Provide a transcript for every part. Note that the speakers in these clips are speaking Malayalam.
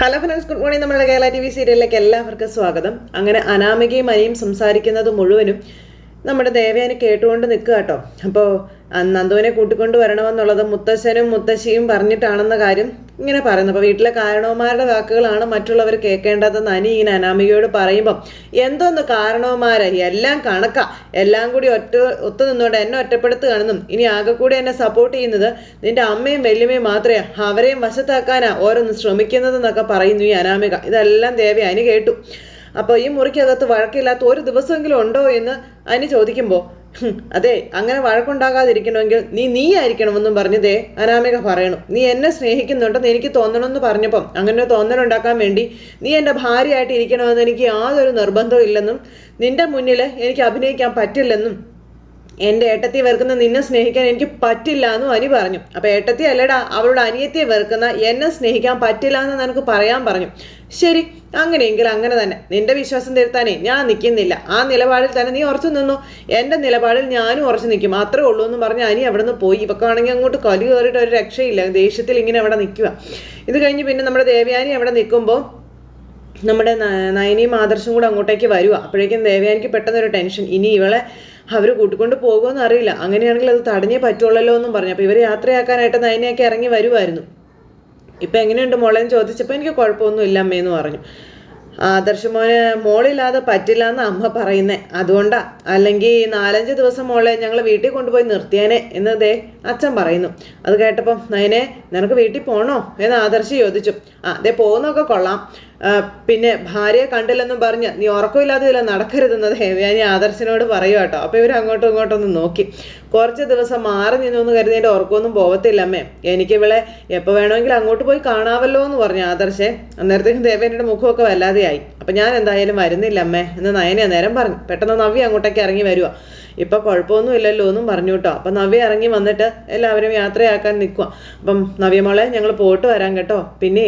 Hello friends good morning. നമ്മുടെ കേരള ടി വി സീരിയലിലേക്ക് എല്ലാവർക്കും സ്വാഗതം. അങ്ങനെ അനാമികയും അനിയും സംസാരിക്കുന്നത് മുഴുവനും നമ്മുടെ ദേവയാനി കേട്ടുകൊണ്ട് നിൽക്കുക കേട്ടോ. അപ്പോൾ നന്ദുവിനെ കൂട്ടിക്കൊണ്ട് വരണമെന്നുള്ളത് മുത്തശ്ശനും മുത്തശ്ശിയും പറഞ്ഞിട്ടാണെന്ന കാര്യം ഇങ്ങനെ പറയുന്നു. അപ്പോൾ വീട്ടിലെ കാരണവന്മാരുടെ വാക്കുകളാണ് മറ്റുള്ളവർ കേൾക്കേണ്ടതെന്ന് അനി ഇങ്ങനെ അനാമികയോട് പറയുമ്പം എന്തോന്ന് കാരണവന്മാരെ? എല്ലാം കണക്കാ. എല്ലാം കൂടി ഒറ്റ ഒത്തു നിന്നുകൊണ്ട് എന്നെ ഒറ്റപ്പെടുത്തുകയാണെന്നും ഇനി ആകെ കൂടി എന്നെ സപ്പോർട്ട് ചെയ്യുന്നത് നിന്റെ അമ്മയും വല്യമ്മയും മാത്രമേ അവരെയും വശത്താക്കാനാ ഓരോന്ന് ശ്രമിക്കുന്നതെന്നൊക്കെ പറയുന്നു ഈ അനാമിക. ഇതെല്ലാം ദേവി അനി കേട്ടു. അപ്പോൾ ഈ മുറിക്കകത്ത് വഴക്കില്ലാത്ത ഒരു ദിവസമെങ്കിലും ഉണ്ടോ എന്ന് അനി ചോദിക്കുമ്പോൾ "ഹും, അതെ അങ്ങനെ വഴക്കുണ്ടാകാതിരിക്കണമെങ്കിൽ നീ നീ ആയിരിക്കണമെന്നും പറഞ്ഞതേ അനാമിക പറയണു. നീ എന്നെ സ്നേഹിക്കുന്നുണ്ടെന്ന് എനിക്ക് തോന്നണമെന്ന് പറഞ്ഞപ്പം അങ്ങനെ തോന്നലുണ്ടാക്കാൻ വേണ്ടി നീ എന്റെ ഭാര്യയായിട്ട് ഇരിക്കണമെന്ന് എനിക്ക് യാതൊരു നിർബന്ധവും ഇല്ലെന്നും നിന്റെ മുന്നിൽ എനിക്ക് അഭിനയിക്കാൻ പറ്റില്ലെന്നും എന്റെ ഏട്ടത്തിയെ വെറുക്കുന്ന നിന്നെ സ്നേഹിക്കാൻ എനിക്ക് പറ്റില്ല എന്നും അനി പറഞ്ഞു. അപ്പൊ ഏട്ടത്തി അല്ലടാ അവളുടെ അനിയത്തിയെ വെറുക്കുന്ന എന്നെ സ്നേഹിക്കാൻ പറ്റില്ല എന്ന് നിനക്ക് പറയാൻ പറഞ്ഞു. ശരി അങ്ങനെയെങ്കിൽ അങ്ങനെ തന്നെ. നിന്റെ വിശ്വാസം തിരുത്താനേ ഞാൻ നിൽക്കുന്നില്ല. ആ നിലപാടിൽ തന്നെ നീ ഉറച്ചു നിന്നു? എന്റെ നിലപാടിൽ ഞാനും ഉറച്ചു നിൽക്കും. അത്രേ ഉള്ളൂ എന്ന് പറഞ്ഞ് അനി അവിടെ നിന്ന് പോയി ഇവക്കാണെങ്കിൽ അങ്ങോട്ട് കലി കയറിയിട്ട് ഒരു രക്ഷയില്ല. ദേഷ്യത്തിൽ ഇങ്ങനെ അവിടെ നിൽക്കുക. ഇത് കഴിഞ്ഞ് പിന്നെ നമ്മുടെ ദേവയാനി അവിടെ നിൽക്കുമ്പോൾ നമ്മുടെ നയനയും ആദർശം കൂടെ അങ്ങോട്ടേക്ക് വരുക അപ്പോഴേക്കും ദേവയാനിക്ക് പെട്ടെന്നൊരു ടെൻഷൻ. ഇനി ഇവളെ അവർ കൂട്ടിക്കൊണ്ട് പോകുമെന്ന് അറിയില്ല. അങ്ങനെയാണെങ്കിൽ അത് തടഞ്ഞേ പറ്റുള്ളല്ലോ എന്നും പറഞ്ഞു. അപ്പോൾ ഇവർ യാത്രയാക്കാനായിട്ട് നയനയൊക്കെ ഇറങ്ങി വരുമായിരുന്നു ഇപ്പം എങ്ങനെയുണ്ട് മോളേന്ന് ചോദിച്ചപ്പോൾ എനിക്ക് കുഴപ്പമൊന്നും ഇല്ല അമ്മയെന്ന് പറഞ്ഞു. ആദർശ മോനെ മോളില്ലാതെ പറ്റില്ല എന്ന് അമ്മ പറയുന്നേ. അതുകൊണ്ടാ. അല്ലെങ്കിൽ നാലഞ്ച് ദിവസം മോളെ ഞങ്ങൾ വീട്ടിൽ കൊണ്ടുപോയി നിർത്തിയാനെ എന്ന് ദേ അച്ഛൻ പറയുന്നു. അത് കേട്ടപ്പം നയനെ നിനക്ക് വീട്ടിൽ പോണോ? എന്ന് ആദർശ് ചോദിച്ചു. ആ ദേ പോകുന്നൊക്കെ കൊള്ളാം. പിന്നെ ഭാര്യയെ കണ്ടില്ലെന്നും പറഞ്ഞ് നീ ഉറക്കമില്ലാതെ ഇല്ല നടക്കരുതെന്ന് ഞാൻ ആദർശനോട് പറയുക കേട്ടോ. അപ്പോൾ ഇവർ അങ്ങോട്ടും ഇങ്ങോട്ടും ഒന്ന് നോക്കി. കുറച്ച് ദിവസം മാറി നിന്നൊന്ന് കരുതി എന്റെ ഉറക്കമൊന്നും പോകത്തില്ല അമ്മേ. എനിക്ക് ഇവളെ എപ്പോൾ വേണമെങ്കിലും അങ്ങോട്ട് പോയി കാണാമല്ലോ എന്ന് പറഞ്ഞു ആദർശേ. അന്നേരത്തേക്കും ദേവേന്റെ മുഖമൊക്കെ വല്ലാതെയായി. അപ്പം ഞാൻ എന്തായാലും വരുന്നില്ല അമ്മേ എന്ന് നയനെ നേരം പറഞ്ഞു. പെട്ടെന്ന് നവ്യ അങ്ങോട്ടേക്ക് ഇറങ്ങി വരുക ഇപ്പം കുഴപ്പമൊന്നും ഇല്ലല്ലോ എന്നും പറഞ്ഞു കേട്ടോ അപ്പം നവ്യ ഇറങ്ങി വന്നിട്ട് എല്ലാവരും യാത്രയാക്കാൻ നിൽക്കുക അപ്പം നവ്യ മോളെ ഞങ്ങൾ പോയിട്ട് വരാം കേട്ടോ. പിന്നെ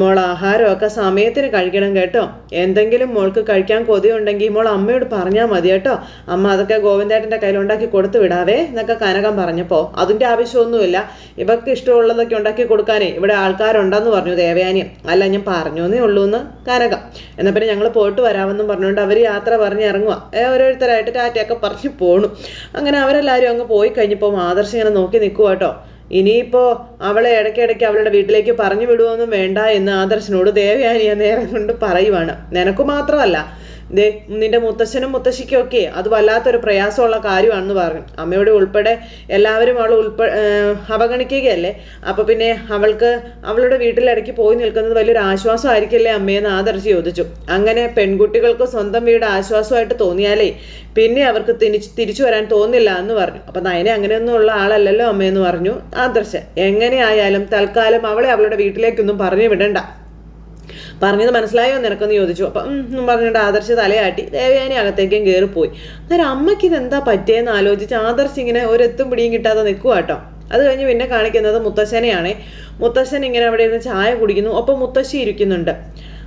മോൾ ആഹാരമൊക്കെ സമയത്തിന് കഴിക്കണം കേട്ടോ. എന്തെങ്കിലും മോൾക്ക് കഴിക്കാൻ കൊതിയുണ്ടെങ്കിൽ മോൾ അമ്മയോട് പറഞ്ഞാൽ മതി കേട്ടോ. അമ്മ അതൊക്കെ ഗോവിന്ദേട്ടന്റെ കയ്യിലുണ്ടാക്കി കൊടുത്തു വിടാവേ എന്നൊക്കെ കനകം പറഞ്ഞപ്പോൾ അതിന്റെ ആവശ്യമൊന്നുമില്ല. ഇവർക്ക് ഇഷ്ടമുള്ളതൊക്കെ ഉണ്ടാക്കി കൊടുക്കാനേ ഇവിടെ ആൾക്കാരുണ്ടെന്ന് പറഞ്ഞു ദേവയാനി. അല്ല ഞാൻ പറഞ്ഞു എന്നേ ഉള്ളൂ എന്ന് കനകം എന്നാൽ പിന്നെ ഞങ്ങൾ പോയിട്ട് വരാമെന്നും പറഞ്ഞുകൊണ്ട് അവർ യാത്ര പറഞ്ഞ് ഇറങ്ങുക ഓരോരുത്തരായിട്ട് ടാറ്റയൊക്കെ പറഞ്ഞു പോണു. അങ്ങനെ അവരെല്ലാവരും അങ്ങ് പോയി കഴിഞ്ഞപ്പോൾ ആദർശ് ഇങ്ങനെ നോക്കി നിൽക്കുക കേട്ടോ ഇനിയിപ്പോൾ അവളെ ഇടയ്ക്കിടയ്ക്ക് അവളുടെ വീട്ടിലേക്ക് പറഞ്ഞു വിടുവൊന്നും വേണ്ട എന്ന് ആദർശനോട് ദേവയാനി നേരം കൊണ്ട് പറയുവാണ്. നിനക്ക് മാത്രമല്ല ദേ നിന്റെ മുത്തശ്ശനും മുത്തശ്ശിക്കും ഒക്കെ അത് വല്ലാത്തൊരു പ്രയാസമുള്ള കാര്യമാണെന്ന് പറഞ്ഞു. അമ്മയോട് ഉൾപ്പെടെ എല്ലാവരും അവൾ ഉൾപ്പെ അവഗണിക്കുകയല്ലേ? അപ്പോൾ പിന്നെ അവൾക്ക് അവളുടെ വീട്ടിലിടയ്ക്ക് പോയി നിൽക്കുന്നത് വലിയൊരു ആശ്വാസമായിരിക്കില്ലേ അമ്മയെന്ന് ആദർശി ചോദിച്ചു. അങ്ങനെ പെൺകുട്ടികൾക്ക് സ്വന്തം വീട് ആശ്വാസമായിട്ട് തോന്നിയാലേ പിന്നെ അവർക്ക് തിരിച്ച് തിരിച്ചു വരാൻ തോന്നില്ല എന്ന് പറഞ്ഞു. അപ്പം നയനെ അങ്ങനെയൊന്നും ഉള്ള ആളല്ലല്ലോ അമ്മയെന്ന് പറഞ്ഞു ആദർശ. എങ്ങനെയായാലും തൽക്കാലം അവളെ അവളുടെ വീട്ടിലേക്കൊന്നും പറഞ്ഞു വിടണ്ട. പറഞ്ഞത് മനസ്സിലായോ? നിനക്കെന്ന് ചോദിച്ചു. അപ്പം പറഞ്ഞിട്ട് ആദർശ് തലയാട്ടി. ദേവയാനി അകത്തേക്കും കയറിപ്പോയി അന്നേരം അമ്മയ്ക്ക് ഇതെന്താ പറ്റിയെന്ന് ആലോചിച്ച് ആദർശ് ഇങ്ങനെ ഒരെത്തും പിടിയും കിട്ടാതെ നിൽക്കുക കേട്ടോ അത് കഴിഞ്ഞ് പിന്നെ കാണിക്കുന്നത് മുത്തശ്ശനെയാണ്. മുത്തശ്ശൻ ഇങ്ങനെ അവിടെ ഇരുന്ന് ചായ കുടിക്കുന്നു. ഒപ്പം മുത്തശ്ശി ഇരിക്കുന്നുണ്ട്.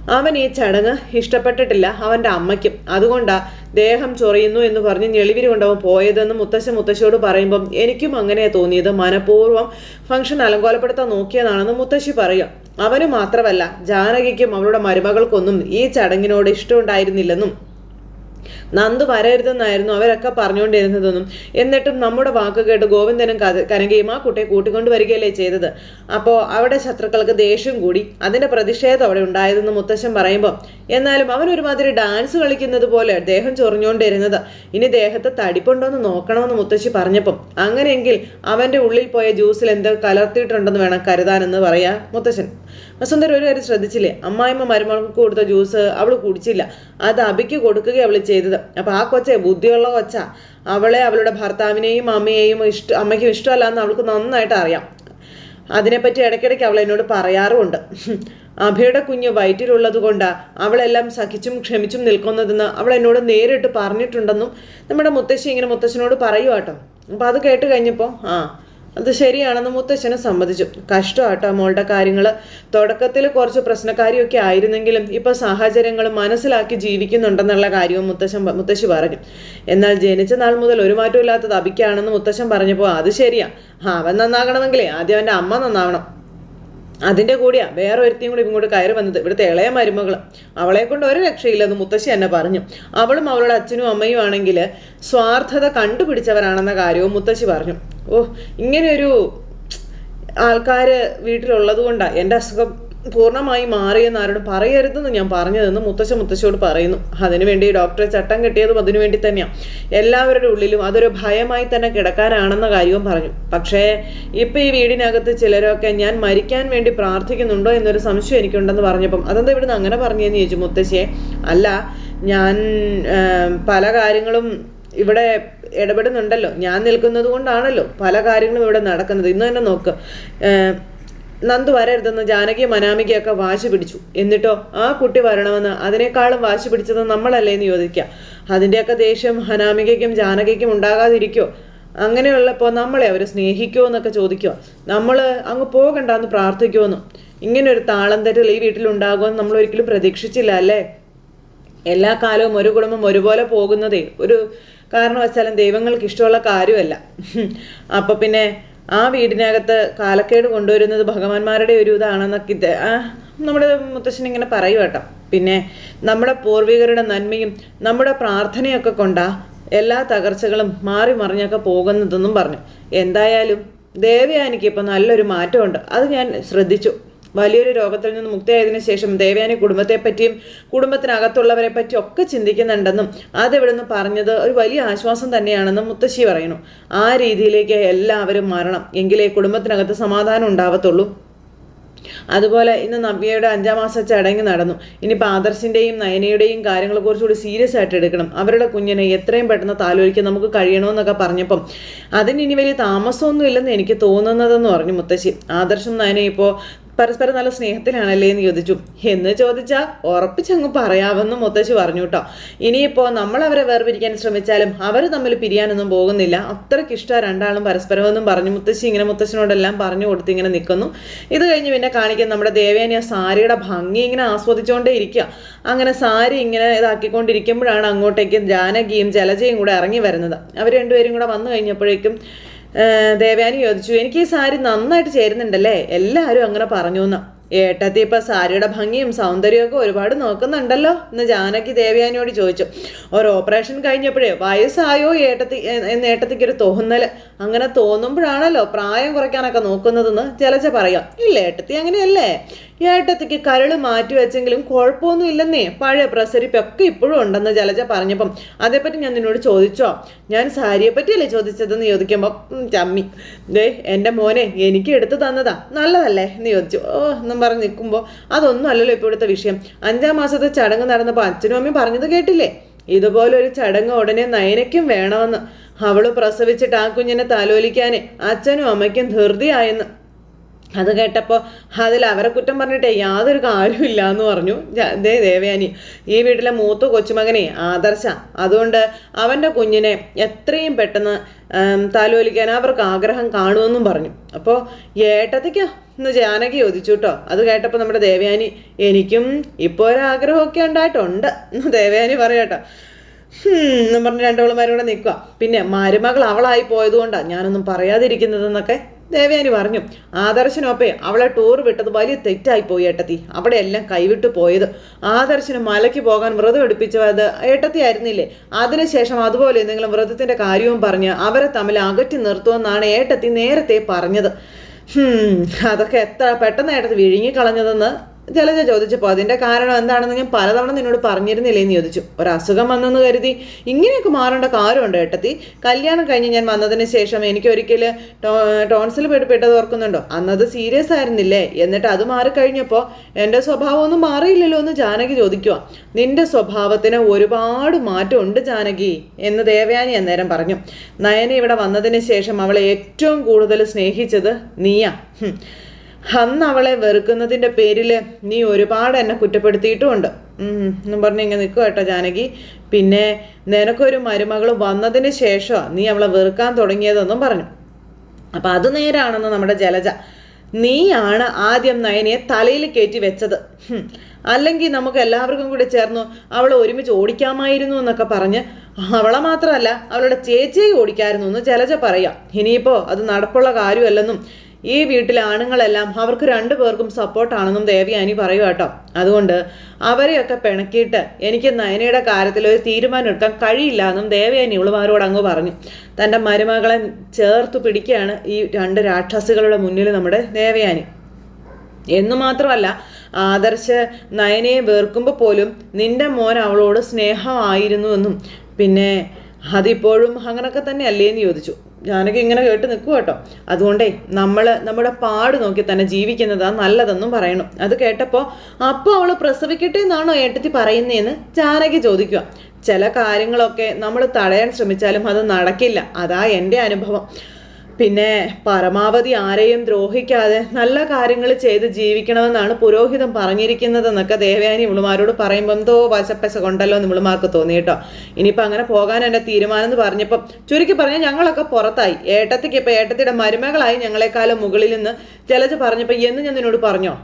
അവൻ ഈ ചടങ്ങ് ഇഷ്ടപ്പെട്ടിട്ടില്ല അവന്റെ അമ്മയ്ക്കും. അതുകൊണ്ടാ ദേഹം ചൊറിയുന്നു എന്ന് പറഞ്ഞ് ഞെളിവിരി കൊണ്ടവൻ പോയതെന്ന് മുത്തശ്ശൻ മുത്തശ്ശിയോട് പറയുമ്പം എനിക്കും അങ്ങനെയാ തോന്നിയത്. മനഃപൂർവം ഫംഗ്ഷൻ അലങ്കോലപ്പെടുത്താൻ നോക്കിയതാണെന്ന് മുത്തശ്ശി പറയും. അവന് മാത്രമല്ല ജാനകിക്കും അവളുടെ മരുമകൾക്കൊന്നും ഈ ചടങ്ങിനോട് ഇഷ്ടമുണ്ടായിരുന്നില്ലെന്നും. നന്ദു വരരുതെന്നായിരുന്നു അവരൊക്കെ പറഞ്ഞുകൊണ്ടിരുന്നതെന്നും എന്നിട്ടും നമ്മുടെ വാക്ക് കേട്ട് ഗോവിന്ദനും കരങ്കയും ആ കുട്ടിയെ കൂട്ടിക്കൊണ്ട് വരികയല്ലേ ചെയ്തത്. അപ്പോൾ അവിടെ ശത്രുക്കൾക്ക് ദേഷ്യം കൂടി. അതിന്റെ പ്രതിഷേധം അവിടെ ഉണ്ടായതെന്ന് മുത്തശ്ശൻ പറയുമ്പോൾ എന്നാലും അവൻ ഒരുമാതിരി ഡാൻസ് കളിക്കുന്നത് പോലെ ദേഹം ചൊറിഞ്ഞുകൊണ്ടിരുന്നത്. ഇനി ദേഹത്ത് തടിപ്പുണ്ടോയെന്ന് നോക്കണമെന്ന് മുത്തശ്ശി പറഞ്ഞപ്പം അങ്ങനെയെങ്കിൽ അവന്റെ ഉള്ളിൽ പോയ ജ്യൂസിൽ എന്തോ കലർത്തിയിട്ടുണ്ടെന്ന് വേണം കരുതാനെന്ന് പറയാ മുത്തശ്ശൻ. വസുന്ധര ഒരു കാര്യം ശ്രദ്ധിച്ചില്ലേ? അമ്മായിമ്മ മരുമകൾക്ക് കൊടുത്ത ജ്യൂസ് അവൾ കുടിച്ചില്ല. അത് അബിക്ക് കൊടുക്കുക അവൾ ചെയ്തത്. അപ്പൊ ആ കൊച്ച ബുദ്ധിയുള്ള കൊച്ച. അവളെ അവളുടെ ഭർത്താവിനെയും അമ്മയെയും ഇഷ്ട അമ്മയ്ക്കും ഇഷ്ടമല്ല എന്ന് അവൾക്ക് നന്നായിട്ട് അറിയാം. അതിനെപ്പറ്റി ഇടയ്ക്കിടയ്ക്ക് അവൾ എന്നോട് പറയാറുമുണ്ട്. അഭയുടെ കുഞ്ഞ് വയറ്റിലുള്ളത് കൊണ്ട് അവളെല്ലാം സഹിച്ചും ക്ഷമിച്ചും നിൽക്കുന്നതെന്ന് അവൾ എന്നോട് നേരിട്ട് പറഞ്ഞിട്ടുണ്ടെന്നും നമ്മുടെ മുത്തശ്ശി ഇങ്ങനെ മുത്തശ്ശനോട് പറയുവാട്ടോ. അപ്പൊ അപ്പോൾ അത് കേട്ട് കഴിഞ്ഞപ്പോൾ ആ അത് ശരിയാണെന്ന് മുത്തശ്ശനെ സമ്മതിച്ചു. കഷ്ടമാട്ടോ മോളുടെ കാര്യങ്ങൾ തുടക്കത്തിൽ കുറച്ച് പ്രശ്നക്കാരിയൊക്കെ ആയിരുന്നെങ്കിലും ഇപ്പൊ സാഹചര്യങ്ങൾ മനസ്സിലാക്കി ജീവിക്കുന്നുണ്ടെന്നുള്ള കാര്യവും മുത്തശ്ശൻ മുത്തശ്ശി പറഞ്ഞു. എന്നാൽ ജനിച്ച നാൾ മുതൽ ഒരു മാറ്റമില്ലാത്തത് അബിക്കാണെന്ന് മുത്തശ്ശൻ പറഞ്ഞപ്പോൾ അത് ശരിയാ. അവൻ നന്നാകണമെങ്കിലേ ആദ്യം അവന്റെ അമ്മ നന്നാവണം. അതിന്റെ കൂടിയാ വേറെ ഒരുത്തിയും കൂടി ഇങ്ങോട്ട് കയറി വന്നത്. ഇവിടുത്തെ ഇളയ മരുമകൾ അവളെ കൊണ്ട് ഒരു രക്ഷയില്ലെന്ന് മുത്തശ്ശി എന്നെ പറഞ്ഞു. അവളും അവളുടെ അച്ഛനും അമ്മയും ആണെങ്കിൽ സ്വാർത്ഥത കണ്ടുപിടിച്ചവരാണെന്ന കാര്യവും മുത്തശ്ശി പറഞ്ഞു. ഓ ഇങ്ങനെയൊരു ആൾക്കാർ വീട്ടിലുള്ളത് കൊണ്ടാണ് എന്റെ അസുഖം പൂർണമായി മാറിയെന്ന് ആരോടും പറയരുതെന്ന് ഞാൻ പറഞ്ഞതെന്ന് മുത്തശ്ശ മുത്തശ്ശിയോട് പറയുന്നു. അതിനുവേണ്ടി ഡോക്ടറെ ചട്ടം കെട്ടിയതും അതിനുവേണ്ടി തന്നെയാണ് എല്ലാവരുടെ ഉള്ളിലും അതൊരു ഭയമായി തന്നെ കിടക്കാനാണെന്ന കാര്യവും പറഞ്ഞു. പക്ഷേ ഇപ്പം ഈ വീടിനകത്ത് ചിലരൊക്കെ ഞാൻ മരിക്കാൻ വേണ്ടി പ്രാർത്ഥിക്കുന്നുണ്ടോ എന്നൊരു സംശയം എനിക്കുണ്ടെന്ന് പറഞ്ഞപ്പം അതെന്താ ഇവിടുന്ന് അങ്ങനെ പറഞ്ഞതെന്ന് ചോദിച്ചു മുത്തശ്ശിയെ. അല്ല ഞാൻ പല കാര്യങ്ങളും ഇവിടെ ഇടപെടുന്നുണ്ടല്ലോ. ഞാൻ നിൽക്കുന്നത് കൊണ്ടാണല്ലോ പല കാര്യങ്ങളും ഇവിടെ നടക്കുന്നത്. ഇന്ന് തന്നെ നോക്ക്. നന്ദു വരരുതെന്ന് ജാനകിയും അനാമികയൊക്കെ വാശി പിടിച്ചു. എന്നിട്ടോ ആ കുട്ടി വരണമെന്ന് അതിനേക്കാളും വാശി പിടിച്ചത് നമ്മളല്ലേ എന്ന് ചോദിക്കുക അതിന്റെയൊക്കെ ദേഷ്യം അനാമികയ്ക്കും ജാനകിക്കും ഉണ്ടാകാതിരിക്കോ? അങ്ങനെയുള്ളപ്പോൾ നമ്മളെ അവർ സ്നേഹിക്കുമോ എന്നൊക്കെ ചോദിക്കുക. നമ്മൾ അങ്ങ് പോകണ്ടെന്ന് പ്രാർത്ഥിക്കുമെന്നും ഇങ്ങനെ ഒരു താളം തെറ്റൽ ഈ വീട്ടിലുണ്ടാകുമെന്ന് നമ്മൾ ഒരിക്കലും പ്രതീക്ഷിച്ചില്ല അല്ലേ? എല്ലാ കാലവും ഒരു കുടുംബം ഒരുപോലെ പോകുന്നതേ ഒരു കാരണവശാലും ദൈവങ്ങൾക്ക് ഇഷ്ടമുള്ള കാര്യമല്ല. അപ്പോൾ പിന്നെ ആ വീടിനകത്ത് കാലക്കേട് കൊണ്ടുവരുന്നത് ഭഗവാന്മാരുടെ ഒരു ഇതാണെന്നൊക്കെ ഇത് നമ്മുടെ മുത്തശ്ശൻ ഇങ്ങനെ പറയും കേട്ടോ. പിന്നെ നമ്മുടെ പൂർവികരുടെ നന്മയും നമ്മുടെ പ്രാർത്ഥനയൊക്കെ കൊണ്ടാ എല്ലാ തകർച്ചകളും മാറി മറിഞ്ഞൊക്കെ പോകുന്നതെന്നും പറഞ്ഞു. എന്തായാലും ദേവയാനിക്ക് ഇപ്പം നല്ലൊരു മാറ്റമുണ്ട്. അത് ഞാൻ ശ്രദ്ധിച്ചു. വലിയൊരു രോഗത്തിൽ നിന്ന് മുക്തിയായതിനു ശേഷം ദേവയാനി കുടുംബത്തെ പറ്റിയും കുടുംബത്തിനകത്തുള്ളവരെ പറ്റിയും ഒക്കെ ചിന്തിക്കുന്നുണ്ടെന്നും അതെവിടുന്ന് പറഞ്ഞത് ഒരു വലിയ ആശ്വാസം തന്നെയാണെന്നും മുത്തശ്ശി പറയുന്നു. ആ രീതിയിലേക്ക് എല്ലാവരും മാറണം. എങ്കിലേ കുടുംബത്തിനകത്ത് സമാധാനം ഉണ്ടാവത്തുള്ളൂ. അതുപോലെ ഇന്ന് നവ്യയുടെ അഞ്ചാം മാസ ചടങ്ങ് നടന്നു. ഇനിയിപ്പോൾ ആദർശിന്റെയും നയനയുടെയും കാര്യങ്ങളെ കുറിച്ചുകൂടി സീരിയസ് ആയിട്ട് എടുക്കണം. അവരുടെ കുഞ്ഞിനെ എത്രയും പെട്ടെന്ന് താലോലിക്കാൻ നമുക്ക് കഴിയണമെന്നൊക്കെ പറഞ്ഞപ്പം അതിന് ഇനി വലിയ താമസമൊന്നും ഇല്ലെന്ന് എനിക്ക് തോന്നുന്നതെന്ന് പറഞ്ഞു മുത്തശ്ശി. ആദർശം നയന ഇപ്പോൾ പരസ്പരം നല്ല സ്നേഹത്തിലാണല്ലേ എന്ന് ചോദിച്ചു. എന്ന് ചോദിച്ചാൽ ഉറപ്പിച്ചങ്ങ് പറയാമെന്ന് മുത്തശ്ശി പറഞ്ഞു കേട്ടോ. ഇനിയിപ്പോൾ നമ്മൾ അവരെ വേർപിരിക്കാൻ ശ്രമിച്ചാലും അവർ തമ്മിൽ പിരിയാനൊന്നും പോകുന്നില്ല. അത്രയ്ക്ക് ഇഷ്ടം രണ്ടാളും പരസ്പരമെന്നും പറഞ്ഞു മുത്തശ്ശി ഇങ്ങനെ മുത്തശ്ശനോടെല്ലാം പറഞ്ഞു കൊടുത്ത് ഇങ്ങനെ നിൽക്കുന്നു ഇത് കഴിഞ്ഞ് പിന്നെ കാണിക്കാൻ നമ്മുടെ ദേവേനി സാരിയുടെ ഭംഗി ഇങ്ങനെ ആസ്വദിച്ചുകൊണ്ടേ ഇരിക്കുക അങ്ങനെ സാരി ഇങ്ങനെ ഇതാക്കിക്കൊണ്ടിരിക്കുമ്പോഴാണ് അങ്ങോട്ടേക്ക് ജാനകിയും ജലജയും കൂടെ ഇറങ്ങി വരുന്നത്. അവർ രണ്ടുപേരും കൂടെ വന്നു കഴിഞ്ഞപ്പോഴേക്കും ദേവയാനി ചോദിച്ചു എനിക്ക് ഈ സാരി നന്നായിട്ട് ചേരുന്നുണ്ടല്ലേ? എല്ലാവരും അങ്ങനെ പറഞ്ഞു എന്ന് ഏട്ടത്തി ഇപ്പൊ സാരിയുടെ ഭംഗിയും സൗന്ദര്യമൊക്കെ ഒരുപാട് നോക്കുന്നുണ്ടല്ലോ എന്ന് ജാനകി ദേവയാനിയോട് ചോദിച്ചു. ഒരു ഓപ്പറേഷൻ കഴിഞ്ഞപ്പോഴേ വയസ്സായോ ഏട്ടത്തി എന്ന് ഏട്ടത്തിക്കൊരു തോന്നൽ അങ്ങനെ തോന്നുമ്പോഴാണല്ലോ പ്രായം കുറയ്ക്കാനൊക്കെ നോക്കുന്നതെന്ന് ചിലച്ച പറയാം. ഇല്ല ഏട്ടത്തി അങ്ങനെയല്ലേ? ഏട്ടത്തിക്ക് കരൾ മാറ്റി വെച്ചെങ്കിലും കുഴപ്പമൊന്നും ഇല്ലെന്നേ. പഴയ പ്രസരിപ്പൊക്കെ ഇപ്പോഴും ഉണ്ടെന്ന് ജലജ പറഞ്ഞപ്പം അതേപ്പറ്റി ഞാൻ നിന്നോട് ചോദിച്ചോ? ഞാൻ സാരിയെ പറ്റിയല്ലേ ചോദിച്ചതെന്ന് ചോദിക്കുമ്പോൾ ചമ്മി. ദേ എന്റെ മോനെ എനിക്ക് എടുത്തു തന്നതാ. നല്ലതല്ലേ? എന്ന് ചോദിച്ചു. ഓ എന്നും പറഞ്ഞ് നിൽക്കുമ്പോൾ അതൊന്നും അല്ലല്ലോ ഇപ്പോൾ ഇവിടുത്തെ വിഷയം. അഞ്ചാം മാസത്തെ ചടങ്ങ് നടന്നപ്പോൾ അച്ഛനും അമ്മയും പറഞ്ഞത് കേട്ടില്ലേ? ഇതുപോലൊരു ചടങ്ങ് ഉടനെ നയനയ്ക്കും വേണമെന്ന്. അവൾ പ്രസവിച്ചിട്ട് ആ കുഞ്ഞിനെ താലോലിക്കാനേ അച്ഛനും അമ്മയ്ക്കും ധൃതിയായെന്ന്. അത് കേട്ടപ്പോൾ അതിൽ അവരെ കുറ്റം പറഞ്ഞിട്ടേ യാതൊരു കാര്യമില്ല എന്ന് പറഞ്ഞു. ദേ ദേവയാനി ഈ വീട്ടിലെ മൂത്ത കൊച്ചുമകനെ ആദർശ. അതുകൊണ്ട് അവന്റെ കുഞ്ഞിനെ എത്രയും പെട്ടെന്ന് താലോലിക്കാൻ അവർക്ക് ആഗ്രഹം കാണുമെന്നും പറഞ്ഞു. അപ്പോൾ ഏട്ടത്തിക്കോ എന്ന് ജാനകി ചോദിച്ചു കേട്ടോ അത് കേട്ടപ്പോൾ നമ്മുടെ ദേവയാനി എനിക്കും ഇപ്പോൾ ഒരാഗ്രഹമൊക്കെ ഉണ്ടായിട്ടുണ്ട്. എന്ന് ദേവയാനി പറയാട്ടോ എന്നും പറഞ്ഞ് രണ്ടോളുമാരും കൂടെ നിൽക്കുക പിന്നെ മരുമകൾ അവളായി പോയതുകൊണ്ടാണ് ഞാനൊന്നും പറയാതിരിക്കുന്നതെന്നൊക്കെ ദേവയാനി പറഞ്ഞു ആദർശനൊപ്പേ അവളെ ടൂർ വിട്ടത് വലിയ തെറ്റായി പോയി ഏട്ടത്തി. അവിടെ എല്ലാം കൈവിട്ടു പോയത്. ആദർശന് മലയ്ക്ക് പോകാൻ വ്രതം എടുപ്പിച്ചത് ഏട്ടത്തി ആയിരുന്നില്ലേ? അതിനുശേഷം അതുപോലെ എന്തെങ്കിലും വ്രതത്തിന്റെ കാര്യവും പറഞ്ഞ് അവരെ തമ്മിൽ അകറ്റി നിർത്തുമെന്നാണ് ഏട്ടത്തി നേരത്തെ പറഞ്ഞത്. അതൊക്കെ എത്ര പെട്ടെന്ന് ഏട്ടത്തി വിഴുങ്ങിക്കളഞ്ഞതെന്ന് ജലജ ചോദിച്ചപ്പോൾ അതിന്റെ കാരണം എന്താണെന്ന് ഞാൻ പലതവണ നിന്നോട് പറഞ്ഞിരുന്നില്ലേ? എന്ന് ചോദിച്ചു. ഒരസുഖം വന്നെന്ന് കരുതി. ഇങ്ങനെയൊക്കെ മാറേണ്ട കാര്യമുണ്ട് ഏട്ടത്തി? കല്യാണം കഴിഞ്ഞ് ഞാൻ വന്നതിന് ശേഷം എനിക്ക് ഒരിക്കൽ ടോൺസിൽ പെട്ടത് ഓർക്കുന്നുണ്ടോ? അന്നത് സീരിയസ് ആയിരുന്നില്ലേ? എന്നിട്ട് അത് മാറിക്കഴിഞ്ഞപ്പോൾ എന്റെ സ്വഭാവമൊന്നും മാറിയില്ലല്ലോ എന്ന് ജാനകി ചോദിക്കുക നിന്റെ സ്വഭാവത്തിന് ഒരുപാട് മാറ്റമുണ്ട് ജാനകി എന്ന് ദേവയാനി അന്നേരം പറഞ്ഞു. നയന ഇവിടെ വന്നതിന് ശേഷം അവളെ ഏറ്റവും കൂടുതൽ സ്നേഹിച്ചത് നീയാ. അന്ന് അവളെ വെറുക്കുന്നതിന്റെ പേരിൽ നീ ഒരുപാട് എന്നെ കുറ്റപ്പെടുത്തിയിട്ടുമുണ്ട്. എന്നും പറഞ്ഞ് ഇങ്ങനെ നിൽക്കുക കേട്ടോ ജാനകി. പിന്നെ നിനക്കൊരു മരുമകൾ വന്നതിന് ശേഷമാണ് നീ അവളെ വെറുക്കാൻ തുടങ്ങിയതെന്നും പറഞ്ഞു. അപ്പം അത് നേരാണെന്ന് നമ്മുടെ ജലജ. നീയാണ് ആദ്യം നയനയെ തലയിൽ കയറ്റി വെച്ചത്. അല്ലെങ്കിൽ നമുക്ക് എല്ലാവർക്കും കൂടി ചേർന്നു അവളെ ഒരുമിച്ച് ഓടിക്കാമായിരുന്നു എന്നൊക്കെ പറഞ്ഞ് അവളെ മാത്രമല്ല അവളുടെ ചേച്ചിയെ ഓടിക്കായിരുന്നു എന്ന് ജലജ പറയാം. ഇനിയിപ്പോൾ അത് നടപ്പുള്ള കാര്യമല്ലെന്നും ഈ വീട്ടിലെ ആണുങ്ങളെല്ലാം അവർക്ക് രണ്ടു പേർക്കും സപ്പോർട്ടാണെന്നും ദേവയാനി പറയുക കേട്ടോ. അതുകൊണ്ട് അവരെയൊക്കെ പിണക്കിയിട്ട് എനിക്ക് നയനയുടെ കാര്യത്തിൽ ഒരു തീരുമാനം എടുക്കാൻ കഴിയില്ല എന്നും ദേവയാനി ഇവളുമാരോട് അങ്ങ് പറഞ്ഞു. തന്റെ മരുമകളെ ചേർത്ത് പിടിക്കുകയാണ് ഈ രണ്ട് രാക്ഷസികളുടെ മുന്നിൽ നമ്മുടെ ദേവയാനി എന്നു മാത്രമല്ല ആദർശ നയനയെ വെറുക്കുമ്പോൾ പോലും നിന്റെ മോൻ അവളോട് സ്നേഹമായിരുന്നു എന്നും. പിന്നെ അതിപ്പോഴും അങ്ങനൊക്കെ തന്നെയല്ലേ എന്ന് ചോദിച്ചു. ഞാനൊക്കെ ഇങ്ങനെ കേട്ട് നിൽക്കുക കേട്ടോ. അതുകൊണ്ടേ നമ്മൾ നമ്മുടെ പാട് നോക്കി തന്നെ ജീവിക്കുന്നതാ നല്ലതെന്നും പറയണം. അത് കേട്ടപ്പോൾ അപ്പോൾ അവൾ പ്രസവിക്കട്ടെ എന്നാണോ ഏട്ടത്തി പറയുന്നതെന്ന് ജാനകി ചോദിക്കുക ചില കാര്യങ്ങളൊക്കെ നമ്മൾ തടയാൻ ശ്രമിച്ചാലും അത് നടക്കില്ല. അതാ എന്റെ അനുഭവം. പിന്നെ പരമാവധി ആരെയും ദ്രോഹിക്കാതെ നല്ല കാര്യങ്ങൾ ചെയ്ത് ജീവിക്കണമെന്നാണ് പുരോഹിതൻ പറഞ്ഞിരിക്കുന്നതെന്നൊക്കെ ദേവയാനി ഇവളുമാരോട് പറയുമ്പോൾ എന്തോ വശപ്പശ കൊണ്ടല്ലോ എന്ന് ഇവളുമാർക്ക് തോന്നി കേട്ടോ. ഇനിയിപ്പോൾ അങ്ങനെ പോകാൻ എന്റെ തീരുമാനം എന്ന് പറഞ്ഞപ്പം ചുരുക്കി പറഞ്ഞാൽ ഞങ്ങളൊക്കെ പുറത്തായി. ഏട്ടത്തിക്ക് ഇപ്പം ഏട്ടത്തിയുടെ മരുമകളായി ഞങ്ങളെക്കാളും മുകളിൽ നിന്ന് ജലജ പറഞ്ഞപ്പോൾ എന്ന് ഞാൻ നിന്നോട് പറഞ്ഞോ?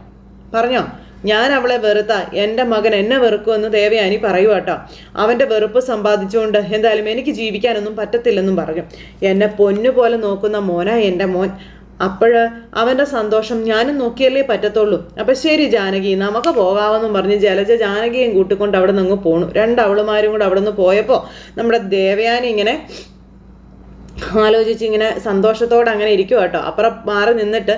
പറഞ്ഞോ? ഞാൻ അവളെ വെറുത്ത. എന്റെ മകൻ എന്നെ വെറുക്കുമെന്ന് ദേവയാനി പറയുക കേട്ടോ അവന്റെ വെറുപ്പ് സമ്പാദിച്ചുകൊണ്ട് എന്തായാലും എനിക്ക് ജീവിക്കാനൊന്നും പറ്റത്തില്ലെന്നും പറഞ്ഞു. എന്നെ പൊന്നുപോലെ നോക്കുന്ന മോന എന്റെ മോൻ. അപ്പോഴ് അവന്റെ സന്തോഷം ഞാനും നോക്കിയല്ലേ പറ്റത്തുള്ളൂ. അപ്പം ശരി ജാനകി നമുക്ക് പോകാമെന്നും പറഞ്ഞ് ജലജ ജാനകിയും കൂട്ടിക്കൊണ്ട് അവിടെ നിന്ന് പോണു. രണ്ടവളുമാരും കൂടെ അവിടെ നിന്ന് പോയപ്പോൾ നമ്മുടെ ദേവയാനി ഇങ്ങനെ ആലോചിച്ച് ഇങ്ങനെ സന്തോഷത്തോടെ അങ്ങനെ ഇരിക്കും കേട്ടോ അപ്പുറം മാറി നിന്നിട്ട്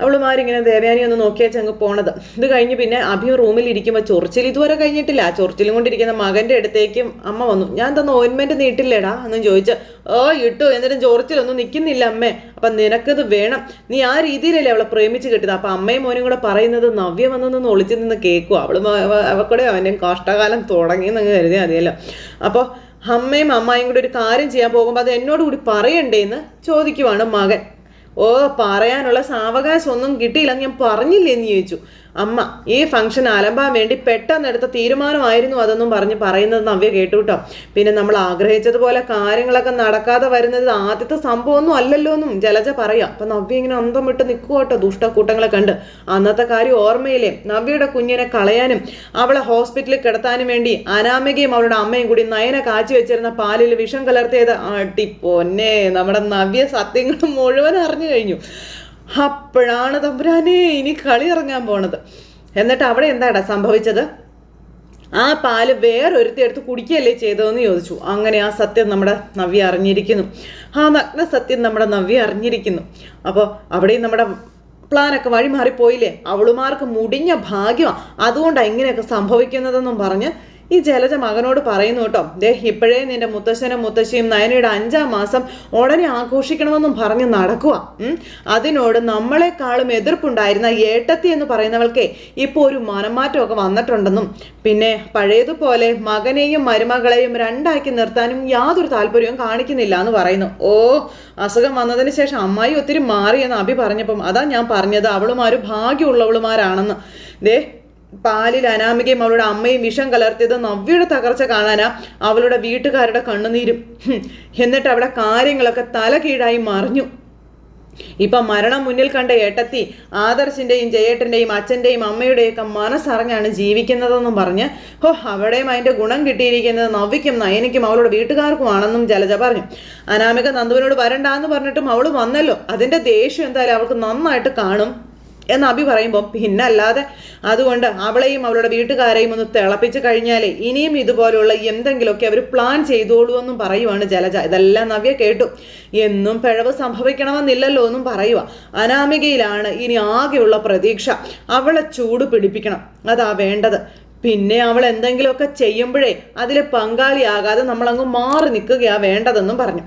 അവളുമാരിങ്ങനെ ദേവയാനി ഒന്ന് നോക്കിയാൽ അങ്ങ് പോണത്. ഇത് കഴിഞ്ഞ് പിന്നെ അഭി റൂമിൽ ഇരിക്കുമ്പോൾ ചൊറിച്ചിൽ ഇതുവരെ കഴിഞ്ഞിട്ടില്ല. ചൊറിച്ചിലും കൊണ്ടിരിക്കുന്ന മകന്റെ അടുത്തേക്കും അമ്മ വന്നു. ഞാൻ തന്ന ഓയിൻമെന്റ് നീട്ടില്ലേടാ? എന്നും ചോദിച്ച് ഓ ഇട്ടു. എന്നിട്ടും ചൊറിച്ചിലൊന്നും നിൽക്കുന്നില്ല അമ്മേ. അപ്പം നിനക്കത് വേണം. നീ ആ രീതിയിലല്ലേ അവളെ പ്രേമിച്ച് കിട്ടിയത്. അപ്പം അമ്മയും മോനും കൂടെ പറയുന്നത് നവ്യ വന്നൊന്ന് ഒളിച്ചു നിന്ന് കേൾക്കും അവൾ അവക്കൂടെ അവന്റെ കഷ്ടകാലം തുടങ്ങിയെന്നങ്ങ് കരുതി മതിയല്ലോ. അപ്പോൾ അമ്മയും അമ്മായും കൂടെ ഒരു കാര്യം ചെയ്യാൻ പോകുമ്പോൾ അത് എന്നോട് കൂടി പറയണ്ടേന്ന് ചോദിക്കുവാണ് മകൻ. ഓ പറയാനുള്ള സാവകാശം ഒന്നും കിട്ടിയില്ല. ഞാൻ പറഞ്ഞില്ലേ എന്ന് ചോദിച്ചു. അമ്മ ഈ ഫംഗ്ഷൻ അലമ്പാൻ വേണ്ടി പെട്ടെന്നെടുത്ത തീരുമാനമായിരുന്നു അതെന്നും പറഞ്ഞ് പറയുന്നത് നവ്യ കേട്ടു കേട്ടോ പിന്നെ നമ്മൾ ആഗ്രഹിച്ചതുപോലെ കാര്യങ്ങളൊക്കെ നടക്കാതെ വരുന്നത് ആദ്യത്തെ സംഭവമൊന്നും അല്ലല്ലോ എന്നും ജലജ പറയാം. അപ്പൊ നവ്യ ഇങ്ങനെ അന്തം വിട്ട് നിൽക്കുക കേട്ടോ ദുഷ്ടക്കൂട്ടങ്ങളെ കണ്ട്. അന്നത്തെ കാര്യം ഓർമ്മയില്ലേ? നവ്യയുടെ കുഞ്ഞിനെ കളയാനും അവളെ ഹോസ്പിറ്റലിൽ കിടത്താനും വേണ്ടി അനാമികയും അവളുടെ അമ്മയും കൂടി നയനെ കാച്ചി വെച്ചിരുന്ന പാലിൽ വിഷം കലർത്തിയത്. അടി പൊന്നെ നമ്മുടെ നവ്യ സത്യങ്ങൾ മുഴുവൻ അറിഞ്ഞു കഴിഞ്ഞു. അപ്പോഴാണ് തമ്പുരാനെ ഇനി കളി ഇറങ്ങാൻ പോണത്. എന്നിട്ട് അവിടെ എന്താടാ സംഭവിച്ചത്? ആ പാൽ വേറൊരുത്തി എടുത്ത് കുടിക്കുകയല്ലേ ചെയ്തതെന്ന് ചോദിച്ചു. അങ്ങനെ ആ സത്യം നമ്മുടെ നവ്യ അറിഞ്ഞിരിക്കുന്നു. ആ നഗ്ന സത്യം നമ്മുടെ നവ്യ അറിഞ്ഞിരിക്കുന്നു. അപ്പോൾ അവിടെയും നമ്മുടെ പ്ലാനൊക്കെ വഴി മാറിപ്പോയില്ലേ അവളുമാർക്ക് മുടിഞ്ഞ ഭാഗ്യമാണ് അതുകൊണ്ടാണ് ഇങ്ങനെയൊക്കെ സംഭവിക്കുന്നതെന്നും പറഞ്ഞ് ഈ ജലജ മകനോട് പറയുന്നു കേട്ടോ ദേ ഇപ്പോഴേ നിന്റെ മുത്തശ്ശനും മുത്തശ്ശിയും നയനയുടെ അഞ്ചാം മാസം ഉടനെ ആഘോഷിക്കണമെന്നും പറഞ്ഞ് നടക്കുക അതിനോട് നമ്മളെക്കാളും എതിർപ്പുണ്ടായിരുന്ന ഏട്ടത്തി എന്ന് പറയുന്നവൾക്ക് ഇപ്പോൾ ഒരു മനംമാറ്റമൊക്കെ വന്നിട്ടുണ്ടെന്നും പിന്നെ പഴയതുപോലെ മകനെയും മരുമകളെയും രണ്ടാക്കി നിർത്താനും യാതൊരു താല്പര്യവും കാണിക്കുന്നില്ല എന്ന് പറയുന്നു. ഓ അസുഖം വന്നതിന് ശേഷം അമ്മായി ഒത്തിരി മാറിയെന്ന് അഭി പറഞ്ഞപ്പം അതാ ഞാൻ പറഞ്ഞത്. അവളുമാര് ഭാഗ്യമുള്ളവളുമാരാണെന്ന്. ദേ പാലിൽ അനാമികയും അവളുടെ അമ്മയും വിഷം കലർത്തിയത് നവ്യയുടെ തകർച്ച കാണാനാ അവളുടെ വീട്ടുകാരുടെ കണ്ണുനീരും. എന്നിട്ട് അവിടെ കാര്യങ്ങളൊക്കെ തല കീഴായി മറിഞ്ഞു. ഇപ്പൊ മരണം മുന്നിൽ കണ്ട ഏട്ടത്തി ആദർശിന്റെയും ജയേട്ടന്റെയും അച്ഛന്റെയും അമ്മയുടെയൊക്കെ മനസ്സറിഞ്ഞാണ് ജീവിക്കുന്നതെന്നും പറഞ്ഞ് ഹോ അവിടെയും അതിന്റെ ഗുണം കിട്ടിയിരിക്കുന്നത് നവ്വിക്കും നയനിക്കും അവളുടെ വീട്ടുകാർക്കുമാണെന്നും ജലജ പറഞ്ഞു. അനാമിക നന്ദുവിനോട് വരണ്ടാന്ന് പറഞ്ഞിട്ടും അവൾ വന്നല്ലോ. അതിന്റെ ദേഷ്യം എന്തായാലും അവൾക്ക് നന്നായിട്ട് കാണും. എന്ന് അഭി പറയുമ്പോൾ പിന്നെ അല്ലാതെ അതുകൊണ്ട് അവളെയും അവളുടെ വീട്ടുകാരെയും ഒന്ന് തിളപ്പിച്ച് കഴിഞ്ഞാലേ ഇനിയും ഇതുപോലുള്ള എന്തെങ്കിലുമൊക്കെ അവർ പ്ലാൻ ചെയ്തോളൂ എന്നും പറയുവാണ് ജലജ. ഇതെല്ലാം നവ്യ കേട്ടു. എന്നും പിഴവ് സംഭവിക്കണമെന്നില്ലല്ലോ എന്നും പറയുക അനാമികയിലാണ് ഇനി ആകെയുള്ള പ്രതീക്ഷ. അവളെ ചൂട് പിടിപ്പിക്കണം. അതാ വേണ്ടത്. പിന്നെ അവൾ എന്തെങ്കിലുമൊക്കെ ചെയ്യുമ്പോഴേ അതിൽ പങ്കാളിയാകാതെ നമ്മളങ്ങ് മാറി നിൽക്കുകയാണ് വേണ്ടതെന്നും പറഞ്ഞു.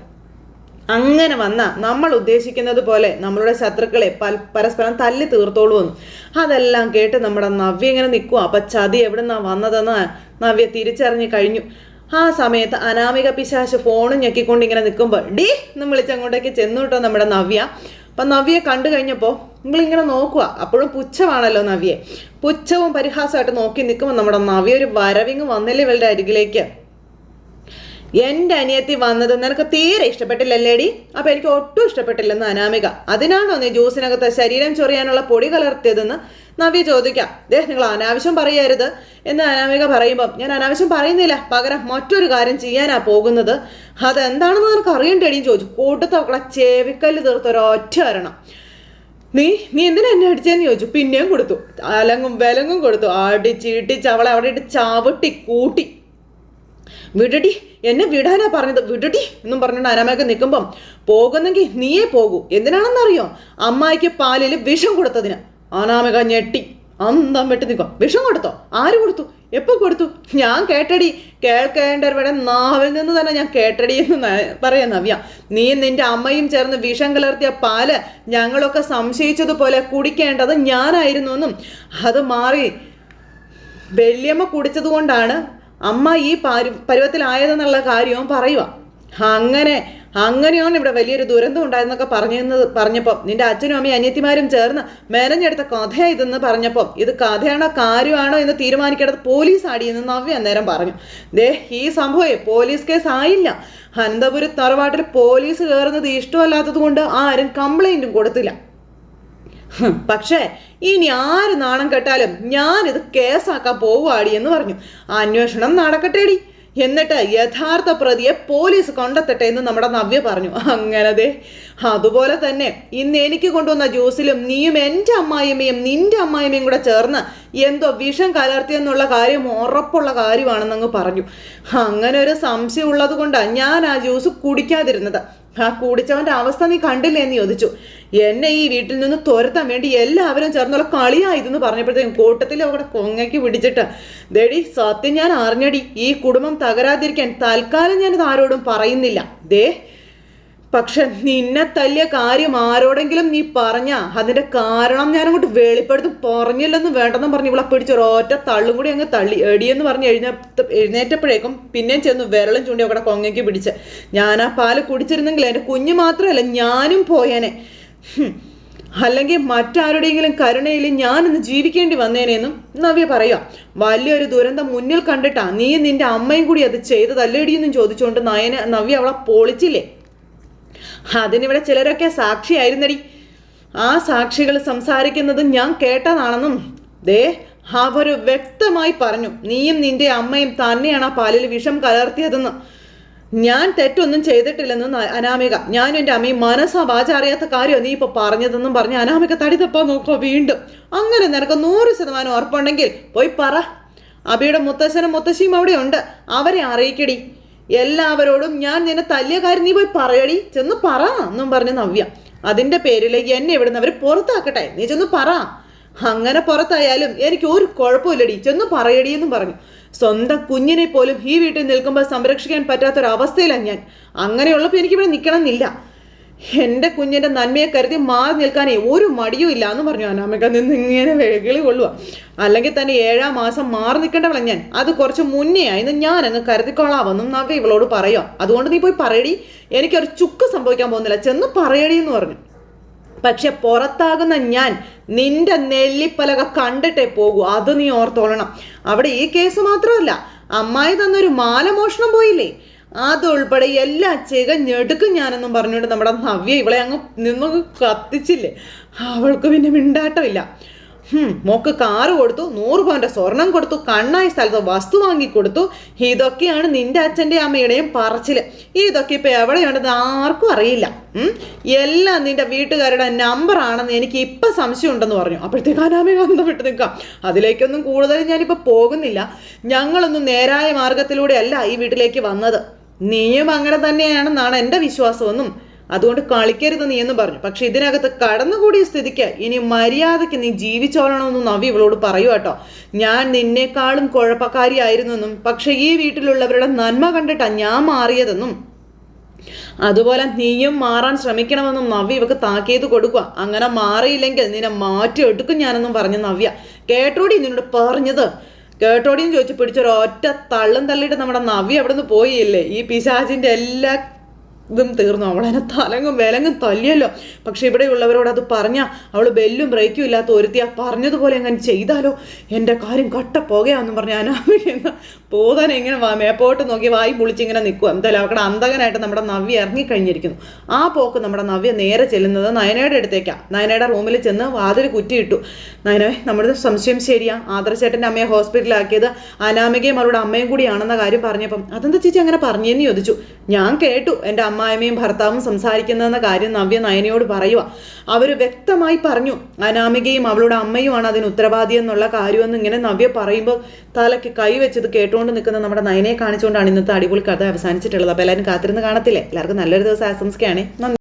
അങ്ങനെ വന്ന നമ്മൾ ഉദ്ദേശിക്കുന്നത് പോലെ നമ്മളുടെ ശത്രുക്കളെ പരസ്പരം തല്ലി തീർത്തോളുമെന്ന് അതെല്ലാം കേട്ട് നമ്മുടെ നവ്യ ഇങ്ങനെ നിൽക്കുക അപ്പം ചതി എവിടുന്നാ വന്നതെന്ന് നവ്യ തിരിച്ചറിഞ്ഞു കഴിഞ്ഞു. ആ സമയത്ത് അനാമിക പിശാശ് ഫോണും ഞെക്കിക്കൊണ്ട് ഇങ്ങനെ നിൽക്കുമ്പോൾ ഡി എന്ന് വിളിച്ചങ്ങോട്ടേക്ക് ചെന്നു കേട്ടോ നമ്മുടെ നവ്യ. അപ്പം നവ്യ കണ്ടു കഴിഞ്ഞപ്പോൾ നിങ്ങളിങ്ങനെ നോക്കുക അപ്പോഴും പുച്ഛമാണല്ലോ നവ്യെ പുച്ഛവും പരിഹാസമായിട്ട് നോക്കി നിൽക്കുമ്പോൾ നമ്മുടെ നവ്യ ഒരു വരവിങ് വന്നില്ലേ ഇവളുടെ അരികിലേക്ക്. എന്റെ അനിയത്തി വന്നത് നിനക്ക് തീരെ ഇഷ്ടപ്പെട്ടില്ലല്ലേടി? അപ്പൊ എനിക്ക് ഒട്ടും ഇഷ്ടപ്പെട്ടില്ലെന്ന് അനാമിക. അതിനാണോ നീ ജ്യൂസിനകത്ത് ശരീരം ചൊറിയാനുള്ള പൊടി കലർത്തിയതെന്ന് നവ്യ ചോദിക്കാം. ദേ നിങ്ങൾ അനാവശ്യം പറയരുത് എന്ന് അനാമിക പറയുമ്പം ഞാൻ അനാവശ്യം പറയുന്നില്ല. പകരം മറ്റൊരു കാര്യം ചെയ്യാനാ പോകുന്നത്. അതെന്താണെന്ന് നിനക്ക് അറിയണ്ടേടിയും ചോദിച്ചു. കൂട്ടത്തോക്കളെ ചേവിക്കല്ല് തീർത്തൊരൊറ്റ വരണം നീ നീ എന്തിനാ എന്നെ അടിച്ചതെന്ന് ചോദിച്ചു. പിന്നെയും കൊടുത്തു. അലങ്ങും വിലങ്ങും കൊടുത്തു. അടിച്ചിട്ടിച്ച് അവളെ അവിടെ ഇട്ട് ചവിട്ടി കൂട്ടി. വിടടി എന്നെ വിടാനാ പറഞ്ഞത്. വിടടി എന്നും പറഞ്ഞുകൊണ്ട് അനാമയൊക്കെ നിൽക്കുമ്പം പോകുന്നെങ്കിൽ നീയേ പോകൂ. എന്തിനാണെന്നറിയോ? അമ്മായിക്ക് പാലിൽ വിഷം കൊടുത്തതിന്. അനാമിക ഞെട്ടി. അന്തം വെട്ടി നിൽക്കും വിഷം കൊടുത്തോ? ആര് കൊടുത്തു? എപ്പോൾ കൊടുത്തു? ഞാൻ കേട്ടടി. കേൾക്കേണ്ടവരുടെ നാവിൽ നിന്ന് തന്നെ ഞാൻ കേട്ടടി എന്ന് പറയാം നവ്യ. നീ നിന്റെ അമ്മയും ചേർന്ന് വിഷം കലർത്തിയ പാൽ ഞങ്ങളൊക്കെ സംശയിച്ചതുപോലെ കുടിക്കേണ്ടത് ഞാനായിരുന്നു എന്നും. അത് മാറി. വല്യമ്മ കുടിച്ചത് കൊണ്ടാണ് അമ്മ ഈ പരു പരുവത്തിലായതെന്നുള്ള കാര്യവും പറയുക അങ്ങനെ അങ്ങനെയാണ് ഇവിടെ വലിയൊരു ദുരന്തം ഉണ്ടായെന്നൊക്കെ പറഞ്ഞെന്ന് പറഞ്ഞപ്പോൾ നിന്റെ അച്ഛനും അമ്മയും അനിയത്തിമാരും ചേർന്ന് മെനഞ്ഞെടുത്ത കഥയാണ് ഇതെന്ന് പറഞ്ഞപ്പോൾ ഇത് കഥയാണോ കാര്യമാണോ എന്ന് തീരുമാനിക്കേണ്ടത് പോലീസ് ആടിയെന്ന് നവ്യ അന്നേരം പറഞ്ഞു. ദേ ഈ സംഭവം പോലീസ് കേസ് ആയില്ല അനന്തപുരം തറവാട്ടിൽ പോലീസ് കയറുന്നത് ഇഷ്ടമല്ലാത്തത് കൊണ്ട് ആരും കംപ്ലൈന്റും കൊടുത്തില്ല. പക്ഷേ ഇനി ആര് നാണം കെട്ടാലും ഞാൻ ഞാനിത് കേസാക്കാൻ പോവാടി എന്ന് പറഞ്ഞു. അന്വേഷണം നടക്കട്ടേടി. എന്നിട്ട് യഥാർത്ഥ പ്രതിയെ പോലീസ് കണ്ടെത്തട്ടെ എന്ന് നമ്മുടെ നവ്യ പറഞ്ഞു. അങ്ങനതെ. അതുപോലെ തന്നെ ഇന്ന് എനിക്ക് കൊണ്ടുവന്ന ജ്യൂസിലും നീയും എന്റെ അമ്മായിയമ്മയും നിന്റെ അമ്മായിയമ്മയും കൂടെ ചേർന്ന് എന്തോ വിഷം കലർത്തിയെന്നുള്ള കാര്യം ഉറപ്പുള്ള കാര്യമാണെന്നങ്ങ് പറഞ്ഞു. അങ്ങനെ ഒരു സംശയം ഉള്ളത് കൊണ്ടാണ് ഞാൻ ആ ജ്യൂസ് കുടിക്കാതിരുന്നത്. ആ കൂടിച്ചവന്റെ അവസ്ഥ നീ കണ്ടില്ലേ എന്ന് ചോദിച്ചു. എന്നെ ഈ വീട്ടിൽ നിന്ന് തുരത്താൻ വേണ്ടി എല്ലാവരും ചേർന്നുള്ള കളിയായതെന്ന് പറഞ്ഞപ്പോഴത്തേക്കും കൂട്ടത്തിൽ അവിടെ കൊങ്ങയ്ക്ക് പിടിച്ചിട്ട് ദേടി സത്യം ഞാൻ അറിഞ്ഞടി ഈ കുടുംബം തകരാതിരിക്കാൻ തൽക്കാലം ഞാനിത് ആരോടും പറയുന്നില്ല. ദേ പക്ഷെ നിന്നെ തല്ലിയ കാര്യം ആരോടെങ്കിലും നീ പറഞ്ഞ? അതിന്റെ കാരണം ഞാൻ അങ്ങോട്ട് വെളിപ്പെടുത്തും. പറഞ്ഞില്ലെന്ന് വേണ്ടെന്ന് പറഞ്ഞ് ഇവളെ പിടിച്ച് ഒരൊറ്റ തള്ളും കൂടി അങ്ങ് തള്ളി. എടിയെന്ന് പറഞ്ഞ് എഴുന്ന എഴുന്നേറ്റപ്പോഴേക്കും പിന്നെയും ചെന്ന് വിരളും ചൂണ്ടി അവിടെ കൊങ്ങയ്ക്ക് പിടിച്ച്. ഞാൻ ആ പാൽ കുടിച്ചിരുന്നെങ്കിൽ എന്റെ കുഞ്ഞ് മാത്രമല്ല ഞാനും പോയേനെ. അല്ലെങ്കിൽ മറ്റാരുടെയെങ്കിലും കരുണയിൽ ഞാനിന്ന് ജീവിക്കേണ്ടി വന്നേനെന്നും നവ്യ പറയാം വലിയൊരു ദുരന്തം മുന്നിൽ കണ്ടിട്ടാ നീ നിന്റെ അമ്മയും കൂടി അത് ചെയ്തതല്ലേടിയെന്നും ചോദിച്ചുകൊണ്ട് നയന നവ്യ അവളെ പൊളിച്ചില്ലേ? അതിനിവിടെ ചിലരൊക്കെ സാക്ഷിയായിരുന്നടി. ആ സാക്ഷികൾ സംസാരിക്കുന്നത് ഞാൻ കേട്ടതാണെന്നും ദേ അവർ വ്യക്തമായി പറഞ്ഞു നീയും നിന്റെ അമ്മയും തന്നെയാണ് ആ പാലിൽ വിഷം കലർത്തിയതെന്ന്. ഞാൻ തെറ്റൊന്നും ചെയ്തിട്ടില്ലെന്ന് അനാമിക. ഞാനും എന്റെ അമ്മയും മനസ്സാ വാച അറിയാത്ത കാര്യമാണ് നീ ഇപ്പോൾ പറഞ്ഞതെന്നും പറഞ്ഞ് അനാമിക തടി തപ്പാൻ നോക്കുക വീണ്ടും അങ്ങനെ നിനക്ക് നൂറ് ശതമാനം ഉറപ്പുണ്ടെങ്കിൽ പോയി പറ. അബിയുടെ മുത്തശ്ശനും മുത്തശ്ശിയും അവിടെ ഉണ്ട്. അവരെ അറിയിക്കടി. എല്ലാവരോടും ഞാൻ നിന്നെ തല്ലിയ കാര്യം നീ പോയി പറയടി. ചെന്ന് പറ എന്നും പറഞ്ഞ് നവ്യ. അതിന്റെ പേരിലേക്ക് എന്നെ ഇവിടുന്ന് അവർ പുറത്താക്കട്ടെ. നീ ചെന്ന് പറ. അങ്ങനെ പുറത്തായാലും എനിക്ക് ഒരു കുഴപ്പമില്ലടി. ചെന്ന് പറയടി എന്നും പറഞ്ഞു. സ്വന്തം കുഞ്ഞിനെ പോലും ഈ വീട്ടിൽ നിൽക്കുമ്പോൾ സംരക്ഷിക്കാൻ പറ്റാത്തൊരവസ്ഥയിലാണ് ഞാൻ. അങ്ങനെയുള്ളപ്പോൾ എനിക്കിവിടെ നിൽക്കണമെന്നില്ല എന്റെ കുഞ്ഞിന്റെ നന്മയെ കരുതി മാറി നിൽക്കാനേ ഒരു മടിയും ഇല്ല എന്ന് പറഞ്ഞു അനാമിക. നിന്ന് ഇങ്ങനെ വെകിളി കൊള്ളുക അല്ലെങ്കിൽ തന്നെ ഏഴാം മാസം മാറി നിൽക്കേണ്ടവളെ ഞാൻ. അത് കുറച്ച് മുന്നേ ആയിരുന്നു ഞാൻ അങ്ങ് കരുതിക്കൊള്ളാമെന്നും നമുക്ക് ഇവളോട് പറയാം അതുകൊണ്ട് നീ പോയി പറയടി. എനിക്കൊരു ചുക്ക് സംഭവിക്കാൻ പോകുന്നില്ല. ചെന്ന് പറയടി എന്ന് പറഞ്ഞു. പക്ഷെ പുറത്താകുന്ന ഞാൻ നിന്റെ നെല്ലിപ്പലക കണ്ടിട്ടേ പോകൂ. അത് നീ ഓർത്തോളണം. അവിടെ ഈ കേസ് മാത്രമല്ല. അമ്മായി തന്നൊരു മാലമോഷണം പോയില്ലേ? അതുൾപ്പെടെ എല്ലാം ചികഞ്ഞെടുക്കും ഞാനെന്നും പറഞ്ഞുകൊണ്ട് നമ്മുടെ നവ്യ ഇവളെ അങ്ങ് നിന്ന് കത്തിച്ചില്ലേ? അവൾക്ക് പിന്നെ മിണ്ടാട്ടമില്ല. മോക്ക് കാറ് കൊടുത്തു നൂറ് പവന്റെ സ്വർണം കൊടുത്തു കണ്ണായ സ്ഥലത്ത് വസ്തു വാങ്ങി കൊടുത്തു. ഇതൊക്കെയാണ് നിന്റെ അച്ഛന്റെ അമ്മയുടെയും പറച്ചിൽ. ഇതൊക്കെ ഇപ്പൊ എവിടെയുണ്ടെന്ന് ആർക്കും അറിയില്ല. എല്ലാം നിന്റെ വീട്ടുകാരുടെ നമ്പർ ആണെന്ന് എനിക്ക് ഇപ്പൊ സംശയം ഉണ്ടെന്ന് പറഞ്ഞു. അപ്പോഴത്തേക്ക് അന്തം വിട്ട് നിൽക്കാം അതിലേക്കൊന്നും കൂടുതൽ ഞാനിപ്പോ പോകുന്നില്ല. ഞങ്ങളൊന്നും നേരായ മാർഗത്തിലൂടെ അല്ല ഈ വീട്ടിലേക്ക് വന്നത്. നീയും അങ്ങനെ തന്നെയാണെന്നാണ് എന്റെ വിശ്വാസമെന്നും അതുകൊണ്ട് കളിക്കരുത് നീ എന്ന് പറഞ്ഞു. പക്ഷെ ഇതിനകത്ത് കടന്നുകൂടിയ സ്ഥിതിക്ക് ഇനി മര്യാദയ്ക്ക് നീ ജീവിച്ചോളണമെന്നും നവി ഇവളോട് പറയൂ കേട്ടോ. ഞാൻ നിന്നേക്കാളും കുഴപ്പക്കാരിയായിരുന്നെന്നും പക്ഷെ ഈ വീട്ടിലുള്ളവരുടെ നന്മ കണ്ടിട്ടാണ് ഞാൻ മാറിയതെന്നും. അതുപോലെ നീയും മാറാൻ ശ്രമിക്കണമെന്നും നവ്യ ഇവക്ക് താക്കീത് കൊടുക്കുക അങ്ങനെ മാറിയില്ലെങ്കിൽ നിന്നെ മാറ്റി എടുക്കും ഞാനെന്നും പറഞ്ഞു നവ്യ. കേട്ടോടി നിന്നോട് പറഞ്ഞത്? കേട്ടോടിന്ന് ചോദിച്ചു പിടിച്ചൊരു ഒറ്റ തള്ളും തള്ളിയിട്ട് നമ്മുടെ നവി അവിടെ നിന്ന് പോയില്ലേ? ഈ പിശാചിന്റെ എല്ലാ ഇതും തീർന്നു. അവളതിനെ തലങ്ങും വിലങ്ങും തല്ലിയല്ലോ. പക്ഷെ ഇവിടെയുള്ളവരോട് അത് പറഞ്ഞാൽ അവൾ ബെല്ലും ബ്രേക്കും ഇല്ലാത്ത ഒരുത്തിയാ പറഞ്ഞതുപോലെ അങ്ങനെ ചെയ്താലോ? എന്റെ കാര്യം കട്ട പോകുകയാണെന്ന് പറഞ്ഞ് അനാമിക്കുന്ന പോതാൻ എങ്ങനെ മേപ്പോട്ട് നോക്കി വായി പൊളിച്ചിങ്ങനെ നിൽക്കുക എന്തായാലും അവിടെ അന്തകനായിട്ട് നമ്മുടെ നവ്യ ഇറങ്ങിക്കഴിഞ്ഞിരിക്കുന്നു. ആ പോക്ക് നമ്മുടെ നവ്യ നേരെ ചെല്ലുന്നത് നയനയുടെ അടുത്തേക്കാണ് നയനയുടെ റൂമിൽ ചെന്ന് വാതിൽ കുറ്റിയിട്ടു. നയനവേ നമ്മുടെ സംശയം ശരിയാ. ആദർശേട്ടന്റെ അമ്മയെ ഹോസ്പിറ്റലാക്കിയത് അനാമികയും അവരുടെ അമ്മയും കൂടിയാണെന്ന കാര്യം പറഞ്ഞപ്പം അതെന്താ ചേച്ചി അങ്ങനെ പറഞ്ഞേന്ന് ചോദിച്ചു? ഞാൻ കേട്ടു. എന്റെ അമ്മ അമ്മായിമ്മയും ഭർത്താവും സംസാരിക്കുന്നതെന്ന കാര്യം നവ്യ നയനയോട് പറയുക അവർ വ്യക്തമായി പറഞ്ഞു അനാമികയും അവളുടെ അമ്മയുമാണ് അതിന് ഉത്തരവാദി എന്നുള്ള കാര്യമെന്ന് ഇങ്ങനെ നവ്യ പറയുമ്പോൾ തലയ്ക്ക് കൈവച്ചത് കേട്ടുകൊണ്ട് നിൽക്കുന്ന നമ്മുടെ നയനയെ കാണിച്ചുകൊണ്ടാണ് ഇന്നത്തെ അടിപൊളി കഥ അവസാനിച്ചിട്ടുള്ളത്. അപ്പോൾ എല്ലാവരും കാത്തിരുന്ന് കാണത്തില്ലേ? എല്ലാവർക്കും നല്ലൊരു ദിവസം ആശംസിക്കുകയാണ്. നന്ദി.